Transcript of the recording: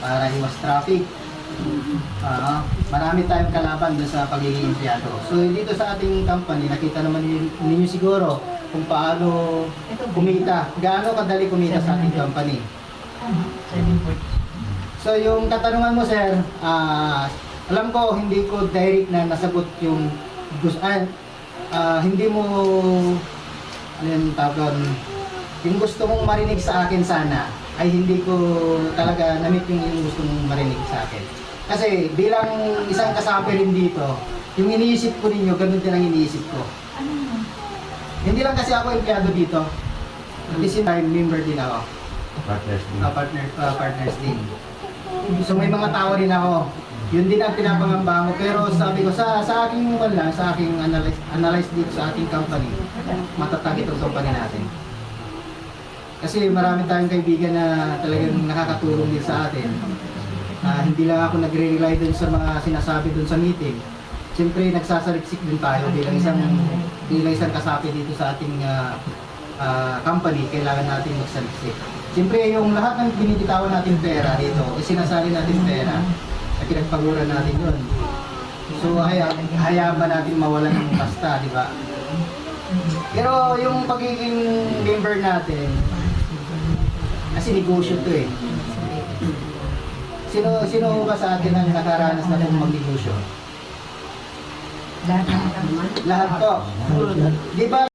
para iwas traffic. Ah, marami tayong kalaban doon sa pagiging empleyado. So dito sa ating company, nakita naman nin- ninyo siguro kung paano kumita, gaano kadali kumita sa ating company. So yung katanungan mo sir, ah, alam ko hindi ko direct na nasagot yung gusto, ah, ah, hindi mo ano yung tawag yung gusto mong marinig sa akin sana ay hindi ko talaga namit yung, gusto mong marinig sa akin. Kasi bilang isang kasapi rin dito, yung iniisip ko ninyo, ganun din ang iniisip ko. Hindi lang kasi ako empleyado dito. At the same time, member din ako. Partners din. Uh, partner, uh, partners din. So may mga tao rin ako. Yun din ang pinapangamba ko. Pero sabi ko, sa, sa aking wala, sa aking analyze, analyze dito sa ating company, matatag itong company natin. Kasi marami tayong kaibigan na talagang nakakatulong din sa atin. Ah, hindi lang ako nagre-rely dun sa mga sinasabi dun sa meeting. Siyempre, nagsasaliksik din tayo bilang isang, bilang isang kasapi dito sa ating ah, ah, company, kailangan natin magsaliksik. Siyempre, yung lahat ng binibitawan natin pera dito, isinasali natin pera, at pinagpaguran natin yun. So, haya, hayaan ba natin mawalan ng basta, di ba? Pero yung pagiging member natin, kasi negosyo to eh. Sino sino ba sa atin ang nakaranas na pong magnegosyo? Lahat naman. Lahat po. Di ba